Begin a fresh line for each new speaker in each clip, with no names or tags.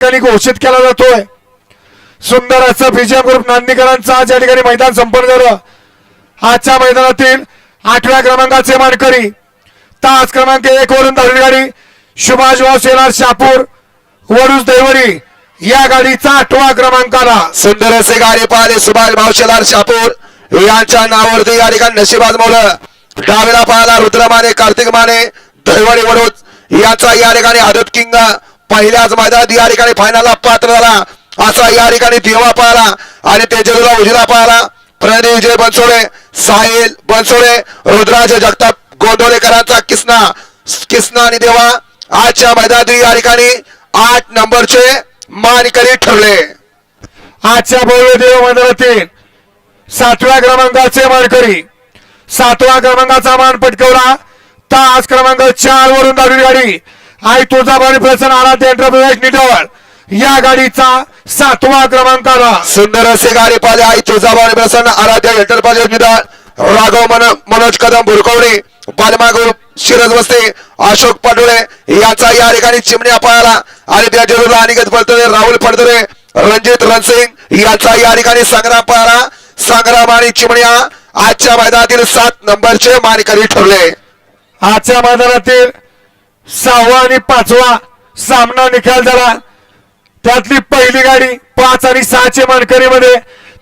ठिकाणी घोषित केला जातोय. सुंदर असं बीजेम ग्रुप नांदीकरांचं आज या ठिकाणी मैदान संपन्न झालं. आजच्या मैदानातील आठव्या क्रमांकाचे मानकरी. तास क्रमांक एक वरून धावली गाडी सुभाष भाऊ शेलार शापूर वरुष देवरी. या गाडीचा आठवा क्रमांक आला
सुंदर असे गाडी पाहिले सुभाष भावशेलार शापूर. यांच्या नावावरती या ठिकाणी नशिबाज आजमवलं डावेला पाहिला रुद्रमाने कार्तिक माने दैवडी वडूज यांचा या ठिकाणी आदत किंग. पहिल्याच मैदानात या ठिकाणी फायनलला पात्र झाला. असा या ठिकाणी देवा पाहिला आणि त्याच्या उजिरा पाहिला. प्रणय विजय बनसोडे साहिल बनसोडे रुद्राज जगताप गोंधळेकरांचा किसना किसना आणि देवा आजच्या मैदानात या ठिकाणी आठ नंबरचे मानकरी ठरले.
आजच्या भव्य देव मंडळातील सातव्या क्रमांकाचे मानकरी सातव्या क्रमांकाचा मान पटकवला. तास क्रमांक चार वरून धावली गाडी. आई तुळजाभवानी प्रसन्न आराध्य एंटरप्राइज निटवळ या गाडीचा सातवा क्रमांक आला.
सुंदर असे गाडी पाहिले आई तुळजाभवानी प्रसन्न आराध्य एंटरप्राइजेस निदान. राघव मन मनोज कदम बुरकवणे बालमा ग्रुप शिरज वस्ते अशोक पाटोळे यांचा या ठिकाणी चिमण्या पाहिला आणि त्याच्या विरुद्ध अनिकेत पडतरे राहुल पडतरे रणजित रणसिंग यांचा या ठिकाणी संग्राम पाहिला संग्राम आणि चिमण्या आजच्या मैदानातील सात नंबरचे मानकरी ठरले.
आजच्या मैदानातील सहावा आणि पाचवा सामना निकाल झाला. त्यातली पहिली गाडी पाच आणि सहाचे मानकरीमध्ये.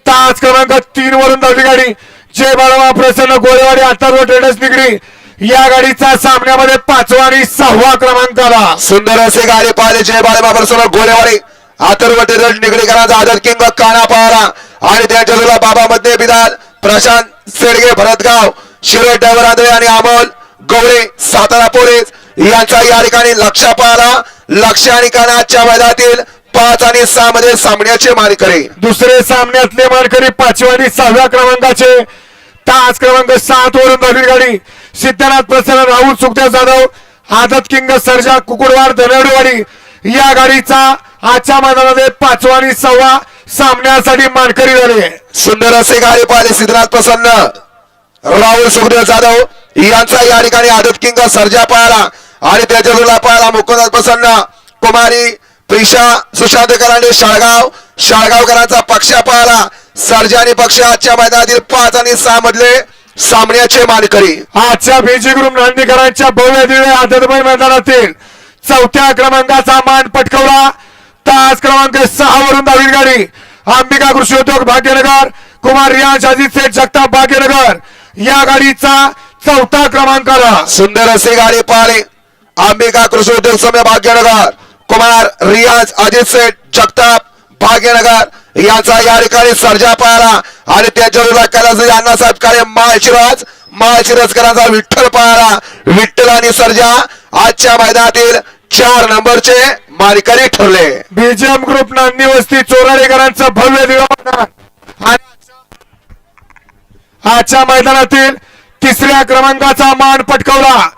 तास क्रमांक तीन वरून धावली गाडी. जय बाळावा प्रसन्न गोळेवाडी अथर्व ट्रेडर्स निगडी. या गाडीचा सामन्यामध्ये पाचवा आणि सहावा क्रमांक आला.
सुंदर असे गाडी पाहिले. जय बाळेबा प्रसन्न गोरेवाडी आतर्व टेरट निगडीकरांचा आदर किंग काना पाहला आणि त्याच्या तुला बाबा मध्ये बिदाल प्रशांत सेडगे भरतगाव शिरोड ड्रायव्हर आंधळे आणि अमोल गवळे सातारा पोलीस. यांचा या ठिकाणी लक्ष पाहला लक्ष आणि आजच्या मैदानातील पाच आणि सहा मध्ये सामन्याचे मानकरी.
दुसरे सामन्यातले मानकरी पाचव्या आणि सहाव्या क्रमांकाचे. तास क्रमांक सात वरून धावली गाडी. सिद्धनाथ प्रसन्न राहुल सुखदेव जाधव आदत किंग सर्जा कुकुडवाड धनवडेवाडी या गाडीचा आजच्या मैदानामध्ये पाचवा आणि सहावा सामन्यासाठी मानकरी झाले.
सुंदर असे गाडी पाहिले सिद्धनाथ प्रसन्न. राहुल सुखदेव जाधव यांचा या ठिकाणी आदत किंग सर्जा पाहिला आणि त्याच्या पाहिला मुकुंद प्रसन्न कुमारी प्रिशा सुशांत करांडे शाळगाव शाळगावकरांचा पक्ष पाहिला सर्जा आणि पक्ष आजच्या मैदानातील पाच आणि सहा मधले सामन्याचे मानकरी.
आजच्या बीजी ग्रुप नांदेकरांच्या भव्य दिव्य आदतमय मैदानातील चौथ्या क्रमांकाचा मान पटकवला. तास क्रमांक सहा वरून धावली गाडी. अंबिका कृषी उद्योग भाग्यनगर कुमार रियांश अजित शेठ जगताप भाग्यनगर या गाडीचा चौथा क्रमांक आला
सुंदर असे गाडी पाहिले अंबिका कृषी उद्योग समय भाग्यनगर कुमार रियाज अजित सेठ जगताप भाग्यनगर यांचा या ठिकाणी सर्जा पाहिला आणि त्याच्या विभाग कैलास अण्णासाहेब काळे माळशिराज माळशिराजकरांचा विठ्ठल पाहिला विठ्ठल आणि सर्जा आजच्या मैदानातील चार नंबरचे मानकरी ठरले.
बीजेम ग्रुप नांदी वस्ती चोराडेकरांचं भव्य दिव्य आजच्या मैदानातील तिसऱ्या क्रमांकाचा मान पटकवला.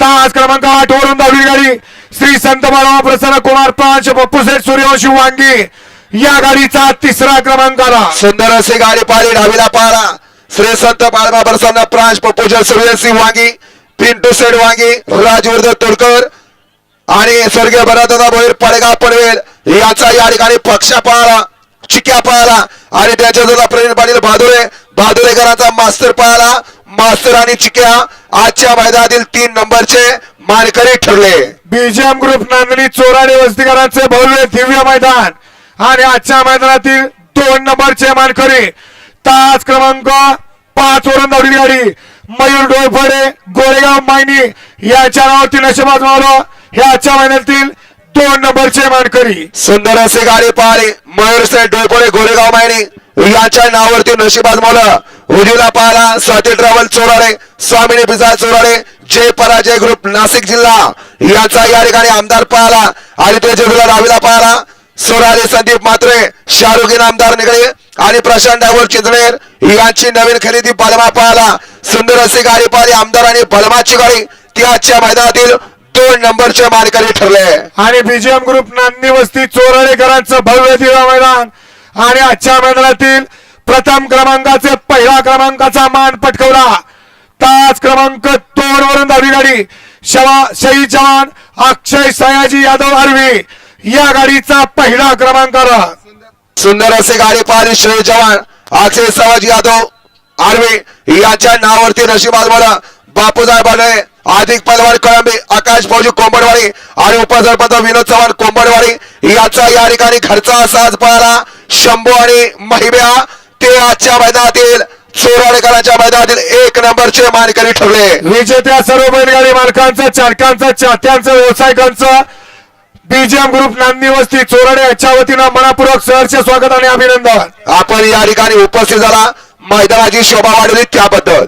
तास क्रमांक आठ वरून धावली गाडी. श्री संत बाळावा प्रसन्न कुमार पांच बप्पूसेठ सूर्यवंशी वांगी. या गाडीचा तिसरा क्रमांक आला.
सुंदर असे गाडी पाळी डावीला पाळा श्री संत बाळबा प्रसन्न प्रांश पप्पूजन सूर्यसिंह वांगी. पिंटू सेठ वांगी राजवर्धन तोडकर. आणि स्वर्गीय भरतदा भोईर पडगा पडवेल याचा या ठिकाणी पक्षा पाळाला चिक्या पाळाला. आणि त्याच्या जोडा प्रवीण पाटील बहादुरे बहादुरेकरांचा मास्तर पाळाला. मास्तर आणि चिक्या आजच्या मैदानातील तीन नंबरचे मानकरी ठरले.
बीजेएम ग्रुप नांदणी चोराडे वस्तीकरांचे भव्य दिव्य मैदान आणि आजच्या मैदानातील दोन नंबरचे मानकरी तास क्रमांक पाच वरून धावली गाडी मयूर डोळफडे गोरेगाव मायनी याच्या नावावरती नशेबाज मावलं हे आजच्या महिन्यातील दोन नंबरचे मानकरी.
सुंदर असे गाडी पाहिले मयूर सेठ डोळपोळे गोरेगाव मायनी यांच्या नावावरती नशिबाज मोला उजवीला पाहिला Swati travel Chorade Swamini pizza Chorade Jay Parajay group Nashik जिल्हा. याचा या ठिकाणी आमदार पाहिला आणि त्याच्या डावीला पाहिला. संदीप मात्रे शाहरुखीन आमदार निगडे आणि प्रशांत डावोर चिंचणेर यांची नवीन खरेदी बलमा पाहिला. सुंदर असे गाडी पाहिली आमदार आणि बलमाची गाडी. ती आजच्या मैदानातील दोन नंबरचे मानकरी ठरले.
आणि बीजेएम ग्रुप नांदी वस्ती चोराडेकरांचं भव्य दिवा मैदान. आणि आजच्या मैदानातील प्रथम क्रमांकाचे पहिला क्रमांकाचा मान पटकवला. तास क्रमांक दोन वरून धावली गाडी. शवा शहीद जवान अक्षय सयाजी यादव आर्वी या गाडीचा पहिला क्रमांक आला.
सुंदर असे गाडी पाहिली शहीद जवान अक्षय सयाजी यादव आर्वी. यांच्या नावावरती नशिबाद मला बापूसाहेब बाडे अधिक पलवार कळंबे आकाश फौजी कोंबडवाडी आणि उपसरपंच विनोद चव्हाण कोंबडवाडी. याचा या ठिकाणी खर्च साज पळाला शंभू आणि महिब्या ते आजच्या मैदानातील चोराडेकरांच्या मैदानातील एक नंबरचे मानकरी ठरले.
विजेत्या सर्व बैलगाडी मालकांचं चालकांचं चाहत्यांचं व्यावसायिकांचं. बीजेएम ग्रुप नांदी वस्ती चोराडे याच्या वतीनं मनापूर्वक सहर्ष स्वागत आणि अभिनंदन.
आपण या ठिकाणी उपस्थित झाला. मैदानाची शोभा वाढवली त्याबद्दल.